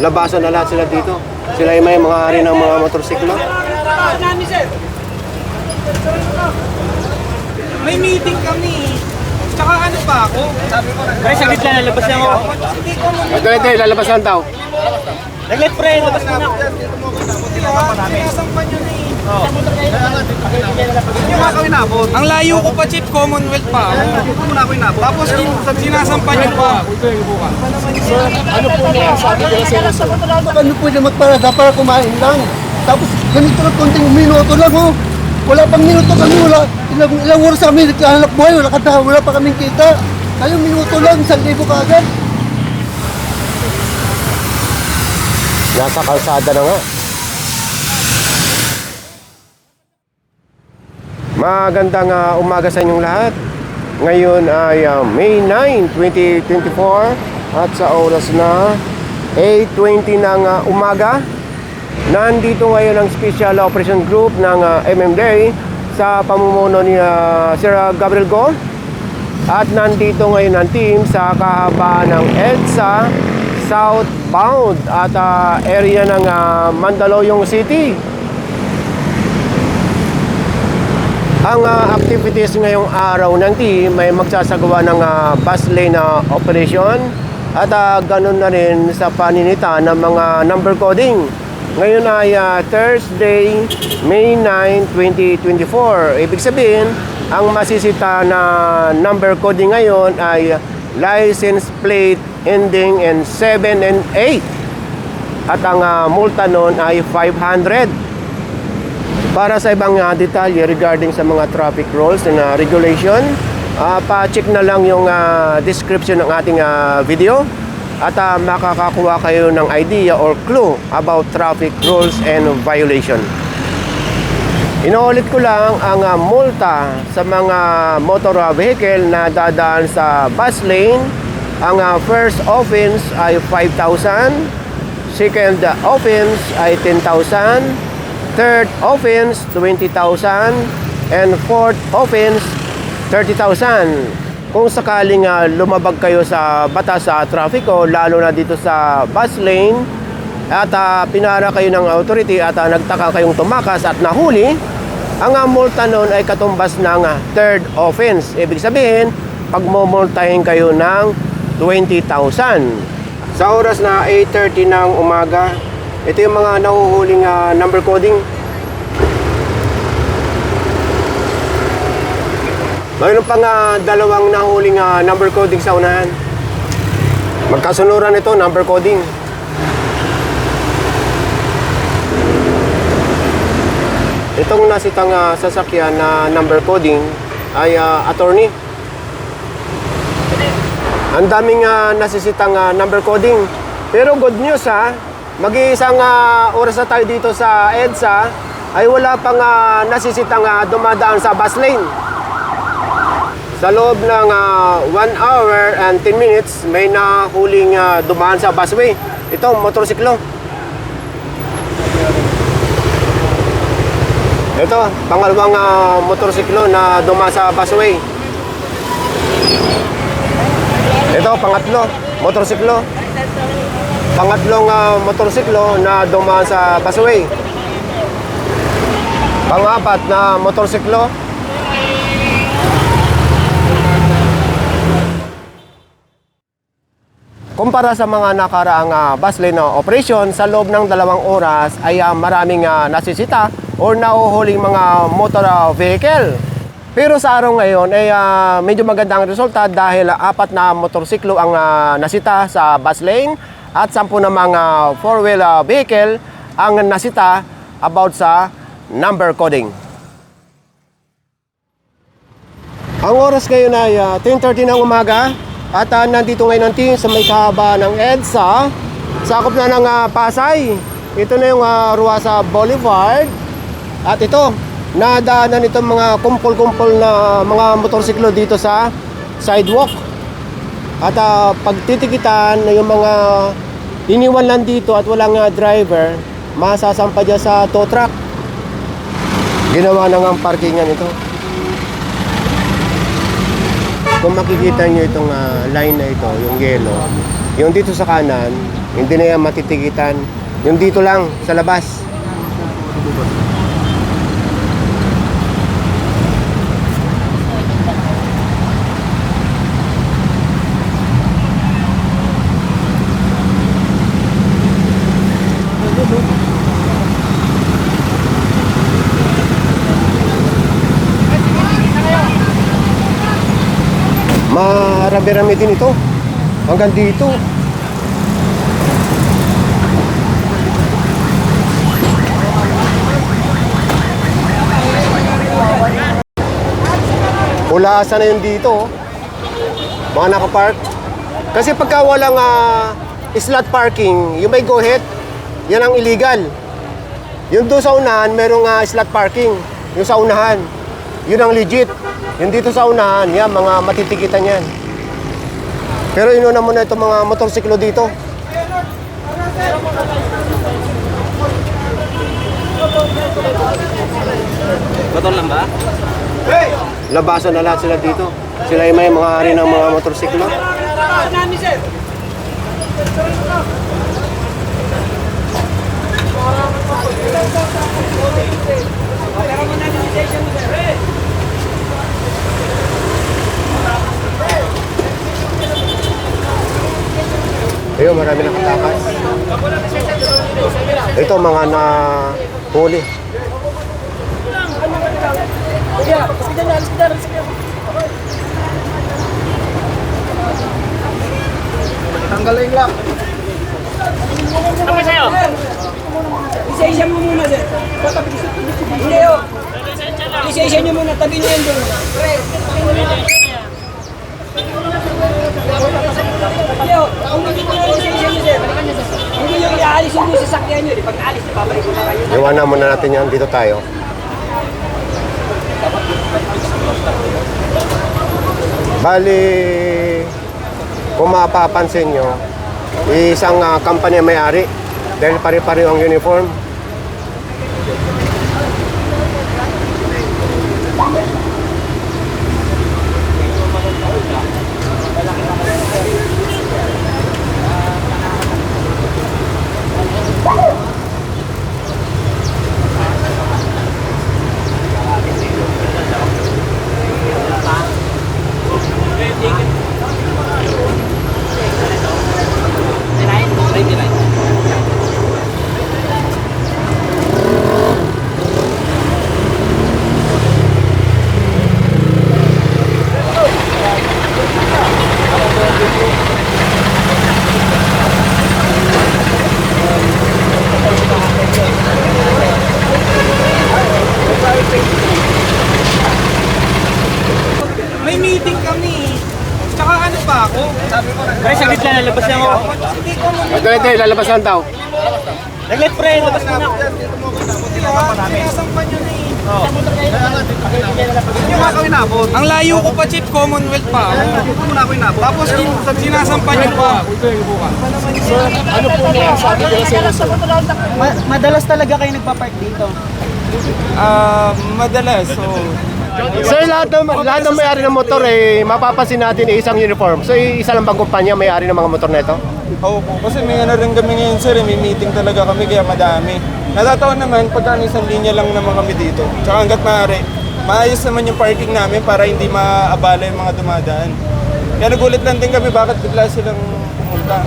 Labasan na lahat sila dito. Sila ay may mga hari ng mga motorsiklo. May meeting kami. Tsaka ano pa ako? Sabi ko, Pre, saglit lang, lalabas lang ako. Hindi ko mo Ito, ito, lalabas lang tao. Naglet, pre, labas na ako. Sinasampan yun Hindi nga. Ang layo ko pa, Chief, Commonwealth pa. Hindi ko muna ako inabot. Tapos sinasampan yun pa. Ano po niya sabi nila sa inyo? Ano pwede magparada para kumain lang? Tapos ganito lang konting minuto lang oh. Wala pang minuto kami, wala. Ilang, ilang oras kami nagkahanap buhay, wala, kata, wala pa kaming kita. Kayo minuto lang, isang libo kaagad. Nasa kalsada na nga. Magandang ah, umaga sa inyong lahat. Ngayon ay ah, May 9, 2024 at sa oras na 8.20 ng ah, umaga. Nandito ngayon ang Special Operation Group ng ah, MMDA sa pamumuno ni ah, Sir Gabriel Go. At nandito ngayon ang team sa kahabaan ng EDSA southbound at ah, area ng ah, Mandaluyong City. Ang ah, activities ngayong araw ng team ay magsasagawa ng ah, bus lane na operation at ah, ganun na rin sa paninita ng mga number coding. Ngayon ay ah, Thursday, May 9, 2024. Ibig sabihin, ang masisita na number coding ngayon ay license plate ending in 7 and 8. At ang ah, multa nun ay 500. Para sa ibang uh, detalye regarding sa mga traffic rules and uh, regulation, uh, pa-check na lang yung uh, description ng ating uh, video at uh, makakakuha kayo ng idea or clue about traffic rules and violation. Inuulit ko lang ang uh, multa sa mga motor vehicle na dadaan sa bus lane. Ang uh, first offense ay 5,000, second offense ay 10,000, Third offense, 20,000. And fourth offense, 30,000. Kung sakaling ah, lumabag kayo sa batas sa trafiko, lalo na dito sa bus lane, at ah, pinara kayo ng authority at ah, nagtaka kayong tumakas at nahuli, ang ah, multa noon ay katumbas ng ah, third offense. Ibig sabihin, pagmumultahin kayo ng 20,000. Sa oras na 8.30 ng umaga, ito yung mga nahuhuling ah, number coding. Mayroon pang ah, dalawang nahuling ah, number coding sa unahan. Magkasunuran ito, number coding. Itong nasitang ah, sasakyan na number coding ay ah, attorney. Ang daming ah, nasisitang ah, number coding. Pero good news ha, mag-iisang ah, oras na tayo dito sa EDSA ay wala pang ah, nasisitang ah, dumadaan sa bus lane. Sa loob ng 1 hour and 10 minutes, may nahuling ah, dumaan sa busway. Ito, motorsiklo. Ito, pangalawang ah, motorsiklo na dumaan sa busway. Ito, pangatlo, motorsiklo. Pangatlong ah, motorsiklo na dumaan sa busway. Pangapat na motorsiklo. Kumpara sa mga nakaraang ah, bus lane operation, sa loob ng dalawang oras ay ah, maraming ah, nasisita or nauhuling mga motor ah, vehicle. Pero sa araw ngayon ay ah, medyo magandang resulta dahil ah, apat na motorsiklo ang ah, nasita sa bus lane at sampu namang ah, four-wheel ah, vehicle ang nasita about sa number coding. Ang oras ngayon ay ah, 10.30 ng umaga at ah, nandito ngayon ang team sa may kahaba ng EDSA. Sakop na ng ah, Pasay. Ito na yung uh, Ruasa Boulevard. At ito, nadaanan itong mga kumpol-kumpol na mga motorsiklo dito sa sidewalk. At ah, pagtitikitan na yung mga iniwan lang dito at walang ah, driver, masasampa dyan sa tow truck. Ginawa na nga ang parkingan ito. Kung makikita nyo itong ah, line na ito, yung yellow, Yung dito sa kanan, hindi na yan matitigitan. Yung dito lang, sa labas. Marami-rami din ito. Hanggang dito. Ulaasa na yun dito. oh. Mga nakapark. Kasi pagka walang ah, slot parking, you may go ahead. Yan ang illegal. Yung doon sa unahan, merong ah, slot parking. Yung sa unahan. Yun ang legit. Yung dito sa unahan, yan, mga matitikitan yan. Pero inuna mo na itong mga motorsiklo dito. Baton lang ba? Labasan na lahat sila dito. Sila ay may mga hari ng mga motorsiklo. Nami, sir. Ayun, marami nakatakas. Ito mga na huli. Tanggalin lang. Lisensya mo muna, sir. Hindi, oh. Lisensya nyo muna, tabi niyo yan doon. Hindi, oh. Kung hindi ko na lisensya nyo, sir. Hindi yung iaalis yung nyo. Pag aalis, di babalik ko na. Iwanan muna natin yan. Dito tayo. Bali, kung mapapansin nyo, isang uh, company ang may-ari dahil pare-pareho ang uniform. May meeting kami. Tsaka ano pa ako? Sabi ko, Pre, saglit lang, lalabas lang ako. Hindi ko mo Ito, ito, lalabas lang daw. Naglet, pre, labas na nga. Ang layo ko pa, Chief, Commonwealth pa. Tapos sin- sinasampan nyo pa. Ano po niya sabi nila sa madalas talaga kayo nagpa-park dito. Ah, madalas, so... Sir, lahat ng, lahat ng may-ari ng motor, eh, mapapansin natin eh, isang uniform. So, eh, isa lang bang kumpanya may-ari ng mga motor na ito? Oo po, kasi may ano rin kami ngayon sir, eh, may meeting talaga kami kaya madami. Natataon naman pagka isang linya lang naman kami dito. Tsaka hanggat maaari, maayos naman yung parking namin para hindi maabala yung mga dumadaan. Kaya nagulit lang din kami bakit bigla silang pumunta.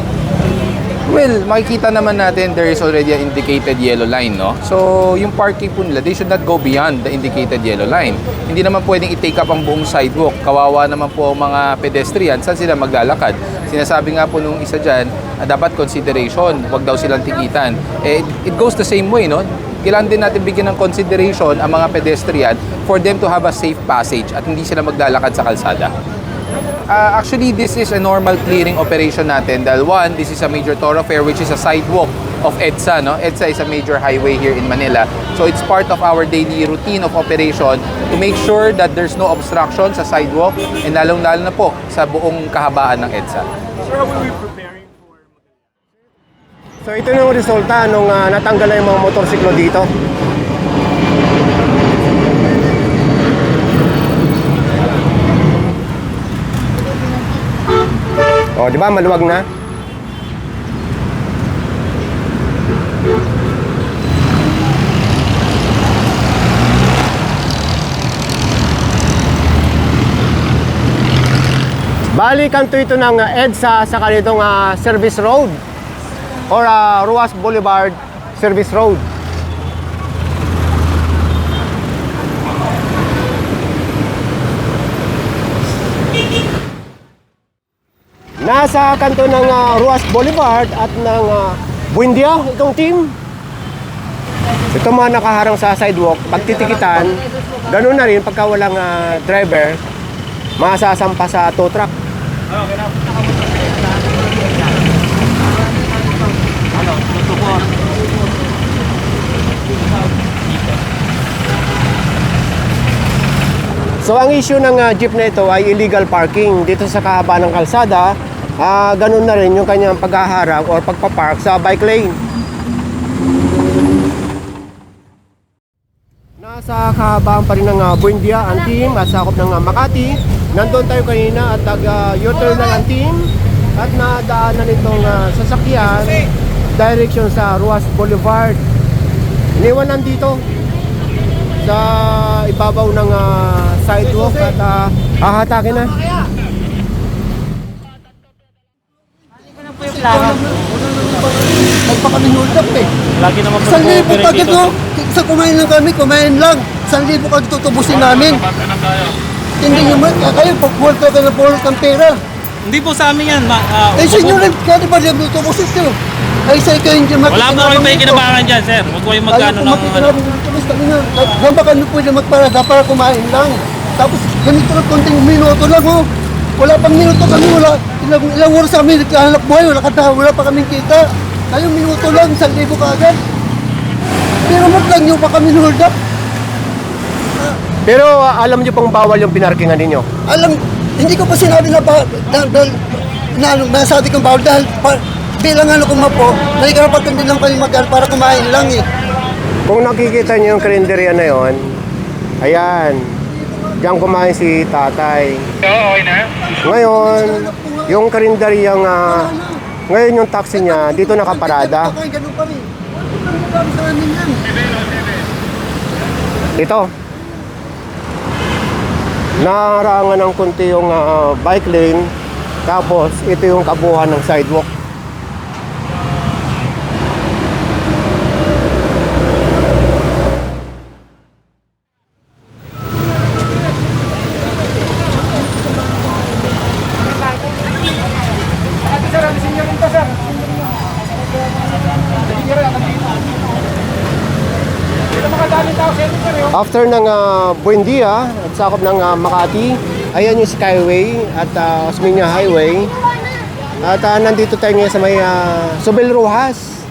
Well, makikita naman natin there is already an indicated yellow line, no? So, yung parking po nila, they should not go beyond the indicated yellow line. Hindi naman pwedeng i-take up ang buong sidewalk. Kawawa naman po ang mga pedestrian. Saan sila maglalakad? Sinasabi nga po nung isa dyan, ah, dapat consideration. Huwag daw silang tikitan. Eh, it goes the same way, no? Kailangan din natin bigyan ng consideration ang mga pedestrian for them to have a safe passage at hindi sila maglalakad sa kalsada. Uh, actually, this is a normal clearing operation natin dahil one, this is a major thoroughfare which is a sidewalk of EDSA. No? EDSA is a major highway here in Manila. So it's part of our daily routine of operation to make sure that there's no obstruction sa sidewalk and lalong-lalo na po sa buong kahabaan ng EDSA. So, ito na yung resulta nung ah, natanggal na yung mga motorsiklo dito. O, di ba? Maluwag na. Bali, kanto ito ng EDSA sa kanitong uh, service road or uh, Ruas Boulevard service road. Nasa kanto ng uh, Ruas Boulevard at ng uh, Buendia itong team. Ito mga nakaharang sa sidewalk, pagtitikitan, ganun na rin pagka walang ah, driver, masasampa sa tow truck. So ang issue ng ah, jeep na ito ay illegal parking dito sa kahaba ng kalsada. Ah, ganun na rin yung kanyang paghaharap or pagpapark sa bike lane. Nasa kahabaan pa rin ng uh, Buendia ang team at sakop ng uh, Makati. Nandun tayo kanina at nag-U-turn na ang team at nadaanan itong uh, sasakyan direction sa Ruas Boulevard. Iniwan nandito sa ibabaw ng uh, sidewalk at uh, hahatakin na. Nagpakaminulap eh. Lagi naman po Isang libo ka dito. dito. Sa kumain lang kami, kumain lang. Isang libo ka tutubusin namin. Hindi nyo man, kayo pag-world ka na pulot ng pera. Hindi po sa amin yan. Ma, ah, Eh, sa inyo rin, kaya ba yung tutubusin nyo? Ay, sa ikaw yung wala po kami may kinabangan dyan, sir. Huwag kayong magkano ng ano. Gamba ka na pwede magparada para kumain lang. Tapos ganito lang konting minuto lang oh. Wala pang minuto kami, wala. Ilang, ilang oras kami nagkahanap buhay, wala, kata, wala pa kaming kita. Tayo minuto lang, isang libo ka agad. Pero mat lang yung pa kami hold up. Pero uh, alam niyo pong bawal yung pinarkingan ninyo. Alam, hindi ko pa sinabi na ba, dahil, dahil, na, ano, nasabi kong bawal dahil pa, bilang ano ko po, nagkarapatan din lang kami mag para kumain lang eh. Kung nakikita niyo yung karinderya na yon, ayan, diyan kumain si tatay. Ngayon, yung karinderyang, uh, ngayon yung taxi niya, dito nakaparada. Ganun sa amin yan. Ito. Naharangan ng konti yung ah, bike lane, tapos ito yung kabuhan ng sidewalk. After ng uh, Buendia at sakop ng ah, Makati, ayan yung Skyway at uh, Osmeña Highway. At ah, nandito tayo ngayon sa may uh, Sobel Rojas.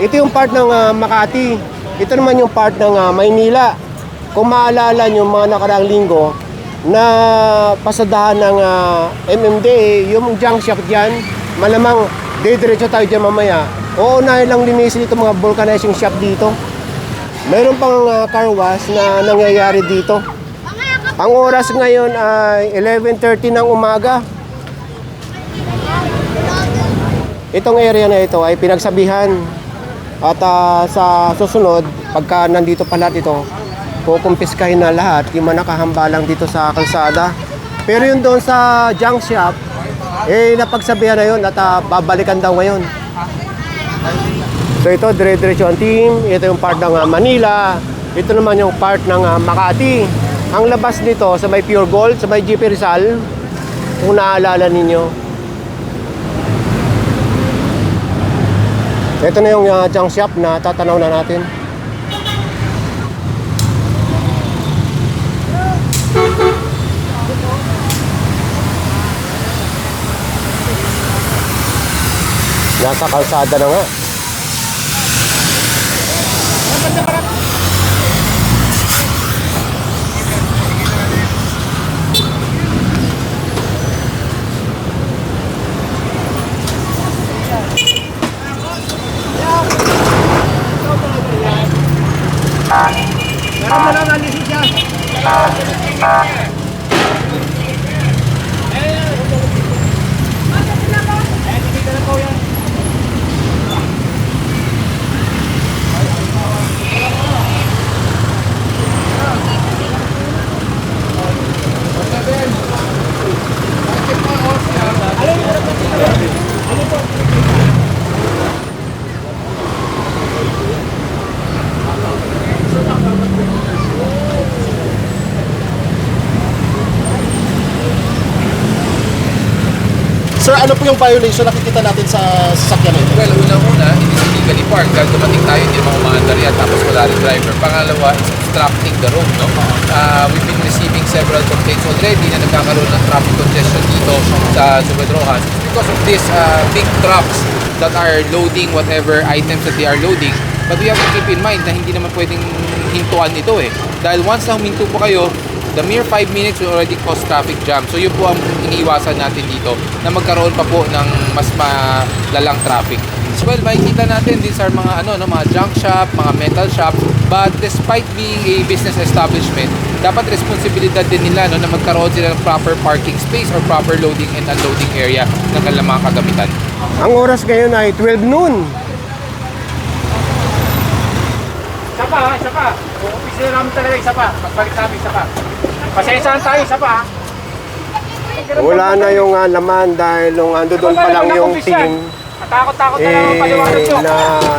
Ito yung part ng ah, Makati. Ito naman yung part ng ah, Maynila. Kung maalala nyo mga nakaraang linggo na pasadahan ng ah, MMDA, yung junk shop dyan, malamang didiretso tayo dyan mamaya. Oo, na lang linisin ito mga vulcanizing shop dito. Meron pang uh, car wash na nangyayari dito. Ang oras ngayon ay 11.30 ng umaga. Itong area na ito ay pinagsabihan. At ah, sa susunod, pagka nandito pa lahat ito, kukumpiskahin na lahat yung mga nakahambalang dito sa kalsada. Pero yun doon sa junk shop, eh napagsabihan na yun at ah, babalikan daw ngayon. So ito, dire-diretso ang team. Ito yung part ng ah, Manila. Ito naman yung part ng ah, Makati. Ang labas nito sa may Pure Gold, sa may GP Rizal, kung naaalala ninyo. Ito na yung uh, junk shop na tatanaw na natin. Nasa kalsada na nga. Ano po yung violation nakikita natin sa sasakyan ito? Well, unang-una, it is illegally parked. Dahil dumating tayo, hindi naman umaandar yan. Tapos wala rin driver. Pangalawa, is obstructing the road. No? Uh, we've been receiving several complaints already na nagkakaroon ng traffic congestion dito sa Subed Rojas. It's because of these uh, big trucks that are loading whatever items that they are loading. But we have to keep in mind na hindi naman pwedeng hintuan ito eh. Dahil once na huminto po kayo, the mere 5 minutes will already cause traffic jam. So yun po ang iniiwasan natin dito na magkaroon pa po ng mas malalang traffic. So well, makikita natin these are mga ano no, mga junk shop, mga metal shop, but despite being a business establishment, dapat responsibilidad din nila no na magkaroon sila ng proper parking space or proper loading and unloading area ng kanilang mga kagamitan. Ang oras ngayon ay 12 noon. Isa pa, isa pa. Opisina namin talaga isa pa. Pagbalik namin isa pa. Pasensyahan tayo, isa pa. Wala na yung ah, laman dahil nung ando doon pa lang yung team, Natakot-takot na lang ang paliwanag eh, nyo. na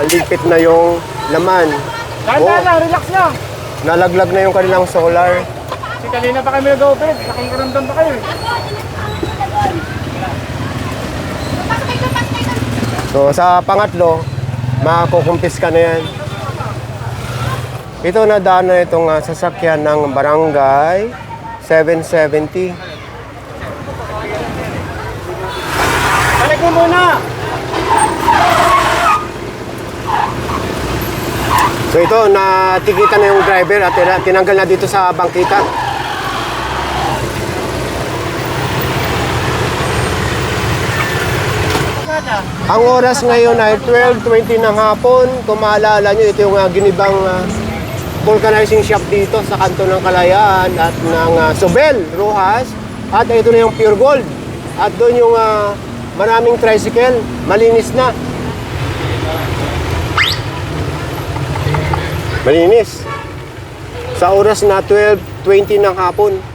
lipit na yung laman. Dahan-dahan Oh, lang, relax lang. nalaglag na yung kanilang solar. Kasi kanina pa kami nag-operate. Nakikaramdam pa kayo eh. So sa pangatlo, makukumpis ka na yan. Ito na daan na itong ah, sasakyan ng barangay 770. Balik mo muna. So ito, natikita na yung driver at tina- tinanggal na dito sa bangkita. Ang oras ngayon ay 12.20 ng hapon. Kung maalala nyo, ito yung ah, ginibang ah, vulcanizing shop dito sa kanto ng Kalayaan at ng ah, Sobel, Rojas. At ito na yung Pure Gold. At doon yung ah, maraming tricycle, malinis na. Malinis. Sa oras na 12.20 ng hapon.